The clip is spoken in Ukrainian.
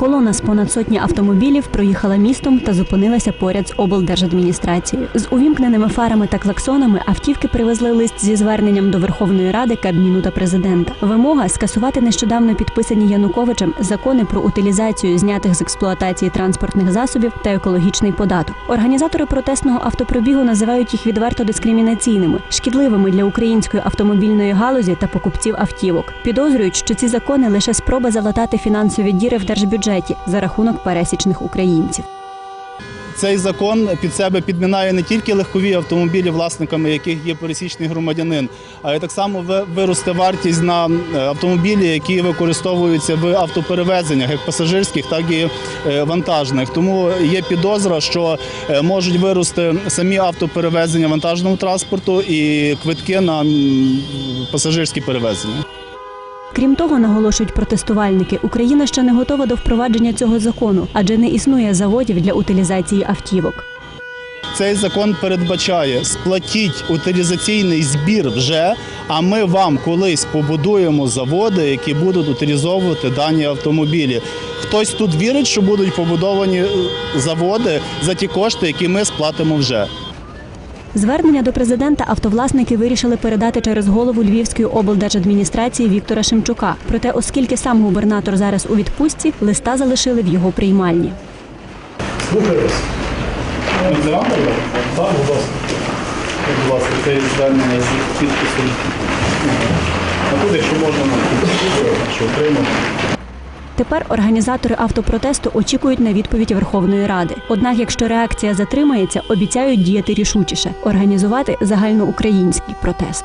Колона з понад сотні автомобілів проїхала містом та зупинилася поряд з облдержадміністрацією. З увімкненими фарами та клаксонами автівки привезли лист зі зверненням до Верховної Ради, Кабміну та президента. Вимога скасувати нещодавно підписані Януковичем закони про утилізацію знятих з експлуатації транспортних засобів та екологічний податок. Організатори протестного автопробігу називають їх відверто дискримінаційними, шкідливими для української автомобільної галузі та покупців автівок. Підозрюють, що ці закони лише спроба залатати фінансові діри в держбюджеті за рахунок пересічних українців. Цей закон під себе підмінає не тільки легкові автомобілі, власниками яких є пересічний громадянин, а й так само виросте вартість на автомобілі, які використовуються в автоперевезеннях, як пасажирських, так і е, вантажних. Тому є підозра, що е, можуть вирости самі автоперевезення вантажного транспорту і квитки на пасажирські перевезення. Крім того, наголошують протестувальники, Україна ще не готова до впровадження цього закону, адже не існує заводів для утилізації автівок. Цей закон передбачає сплатіть утилізаційний збір вже, а ми вам колись побудуємо заводи, які будуть утилізовувати дані автомобілі. Хтось тут вірить, що будуть побудовані е, заводи за ті кошти, які ми сплатимо вже. Звернення до президента автовласники вирішили передати через голову Львівської облдержадміністрації Віктора Шемчука. Проте, оскільки сам губернатор зараз у відпустці, листа залишили в його приймальні. Слухаю вас. Так, будь ласка. Будь це звернення з підписом. А тут, якщо можна, що отримати. Тепер організатори автопротесту очікують на відповідь Верховної Ради. Однак, якщо реакція затримається, обіцяють діяти рішучіше організувати загальноукраїнський протест.